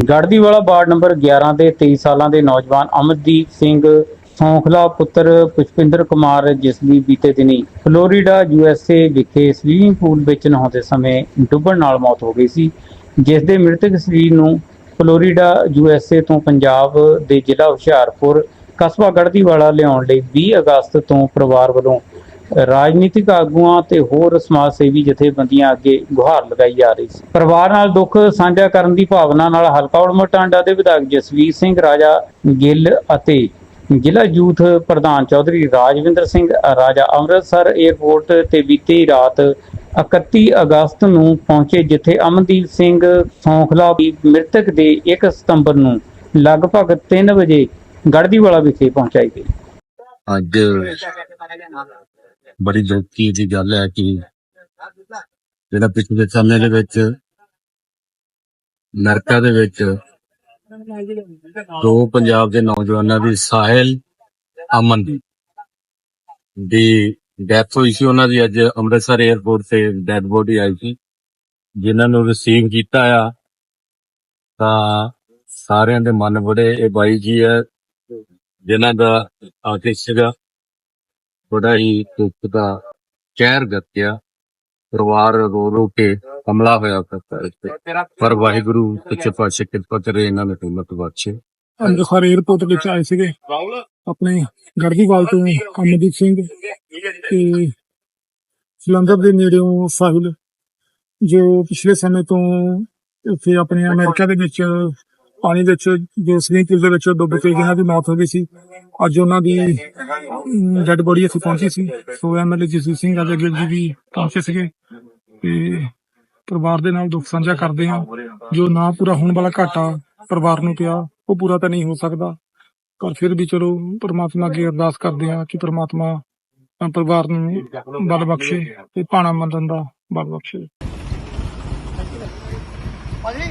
Garhdiwala ward number 11 ਦੇ 23 ਸਾਲਾਂ ਦੇ ਨੌਜਵਾਨ ਅਮਰਦੀਪ ਸਿੰਘ ਸੌਂਖਲਾ ਪੁੱਤਰ ਪੁਸ਼ਪਿੰਦਰ ਕੁਮਾਰ ਜਿਸ ਦੀ ਬੀਤੇ ਦਿਨੀ ਫਲੋਰੀਡਾ ਯੂ ਐੱਸ ਏ ਵਿਖੇ ਸਵੀਮਿੰਗ ਪੂਲ ਵਿੱਚ ਨਹਾਉਂਦੇ ਸਮੇਂ ਡੁੱਬਣ ਨਾਲ ਮੌਤ ਹੋ ਗਈ ਸੀ, ਜਿਸ ਦੇ ਮ੍ਰਿਤਕ ਸਰੀਰ ਨੂੰ ਫਲੋਰੀਡਾ ਯੂ ਐੱਸ ਏ ਤੋਂ ਪੰਜਾਬ ਦੇ ਜ਼ਿਲ੍ਹਾ ਹੁਸ਼ਿਆਰਪੁਰ ਕਸਬਾ ਗੜਦੀਵਾਲਾ ਲਿਆਉਣ ਲਈ 20 ਅਗਸਤ ਤੋਂ ਪਰਿਵਾਰ ਵੱਲੋਂ ਰਾਜਨੀਤਿਕ ਆਗੂਆਂ ਤੇ ਹੋਰ ਸਮਾਜ ਸੇਵੀ ਜਥੇਬੰਦੀਆਂ ਅੱਗੇ ਗੁਹਾਰ ਲਗਾਈ ਜਾ ਰਹੀ ਸੀ। ਪਰਿਵਾਰ ਨਾਲ ਦੁੱਖ ਸਾਂਝਾ ਕਰਨ ਦੀ ਭਾਵਨਾ ਨਾਲ ਹਲਕਾ ਉੜਮਾ ਟਾਂਡਾ ਦੇ ਵਿਧਾਇਕ ਜਸਵੀਰ ਸਿੰਘ, ਰਾਜਾ ਗਿੱਲ ਅਤੇ ਜ਼ਿਲ੍ਹਾ ਯੂਥ ਪ੍ਰਧਾਨ ਚੌਧਰੀ ਰਾਜਵਿੰਦਰ ਸਿੰਘ, ਰਾਜਾ ਅੰਮ੍ਰਿਤਸਰ 에ਅਰਪੋਰਟ ਤੇ ਬੀਤੀ ਰਾਤ 31 ਅਗਸਤ ਨੂੰ ਪਹੁੰਚੇ, ਜਿੱਥੇ ਅਮਨਦੀਪ ਸਿੰਘ ਸੌਂਖਲਾ ਦੀ ਮ੍ਰਿਤਕ ਦੇ 1 ਸਤੰਬਰ ਨੂੰ ਲਗਭਗ 3 ਵਜੇ ਗੜਦੀਵਾਲਾ ਵਿਖੇ ਪਹੁੰਚਾਈ ਗਈ। ਅੱਜ ਬੜੀ ਦੁੱਖੀ ਦੀ ਗੱਲ ਹੈ ਕਿ ਜਿਹੜਾ ਪਿਛਲੇ ਸਮੇਂ ਦੇ ਵਿੱਚ ਅਮਰੀਕਾ ਦੇ ਵਿੱਚ ਦੋ ਪੰਜਾਬ ਦੇ ਨੌਜਵਾਨਾਂ ਦੀ ਸਾਹਿਲ ਅਮਨ ਦੀ ਡੈਥ ਹੋਈ ਸੀ। ਉਹਨਾਂ ਦੀ ਅੱਜ ਅੰਮ੍ਰਿਤਸਰ 에ਅਰਪੋਰਟ ਤੇ ਡੈਡ ਬੋਡੀ ਆਈ ਸੀ। ਜਿਨ੍ਹਾਂ ਨੂੰ ਰਿਸੀਵ ਕੀਤਾ ਆ, ਤਾਂ ਸਾਰਿਆਂ ਦੇ ਮਨ ਬੜੇ ਇਹ ਬਾਈ ਜੀ ਹੈ ਜਿਨ੍ਹਾਂ ਦਾ ਆਰਟਿਸਟ ਸੀਗਾ। ਬੜਾ ਹੀ ਦੁੱਖ ਦਾ ਕਹਿਰ ਗੱਤਿਆ। ਪਰਿਵਾਰ ਰੋ ਰੋ ਕੇ ਹਮਲਾ ਹੋਇਆ ਕਰਤਾ ਇਸ ਤੇ। ਪਰ ਵਾਹਿਗੁਰੂ ਸੱਚੇ ਪਾਤਸ਼ਾਹ ਕਿਰਪਾ ਕਰੇ ਇਹਨਾਂ ਨੂੰ ਹਿੰਮਤ ਬਖਸ਼ੇ। ਅੰਮ੍ਰਿਤਸਰ 에ਅਰਪੋਰਟ ਵਿੱਚ ਆਏ ਸੀਗੇ। ਆਪਣੇ ਗੜਦੀਵਾਲ ਤੋਂ ਅਮਨਦੀਪ ਸਿੰਘ ਤੇ ਜਲੰਧਰ ਦੇ ਨੇੜਿਓਂ ਸਾਹਿਲ ਜੋ ਪਿਛਲੇ ਸਮੇਂ ਤੋਂ ਇੱਥੇ ਆਪਣੇ ਅਮਰੀਕਾ ਦੇ ਵਿੱਚ ਪਾਣੀ ਵਿੱਚ, ਜੋ ਸਵਿਮਿੰਗ ਪੂਲ ਦੇ ਵਿੱਚ ਡੁੱਬ ਕੇ ਜਿਨ੍ਹਾਂ ਦੀ ਮੌਤ ਹੋ ਗਈ ਸੀ, ਅੱਜ ਉਹਨਾਂ ਦੀ ਡੈਡ ਬੋਡੀ ਇੱਥੇ ਪਹੁੰਚੀ ਸੀ। ਸੋ ਐਮਐਲਏ ਜਸਵੀਰ ਸਿੰਘ ਰਾਜਾ ਗਿੱਲ ਜੀ ਵੀ ਪਹੁੰਚੇ ਸੀਗੇ ਤੇ ਪਰਿਵਾਰ ਦੇ ਨਾਲ ਦੁੱਖ ਸਾਂਝਾ ਕਰਦੇ ਹਾਂ। ਜੋ ਨਾ ਪੂਰਾ ਹੋਣ ਵਾਲਾ ਘਾਟਾ ਪਰਿਵਾਰ ਨੂੰ ਪਿਆ, ਉਹ ਪੂਰਾ ਤਾਂ ਨਹੀਂ ਹੋ ਸਕਦਾ। ਪਰ ਫਿਰ ਵੀ ਚਲੋ, ਪ੍ਰਮਾਤਮਾ ਅੱਗੇ ਅਰਦਾਸ ਕਰਦੇ ਹਾਂ ਕਿ ਪ੍ਰਮਾਤਮਾ ਪਰਿਵਾਰ ਨੂੰ ਬਲ ਬਖਸ਼ੇ ਤੇ ਭਾਣਾ ਮੰਨਣ ਦਾ ਬਲ ਬਖਸ਼ੇ। ਭਾਜੀ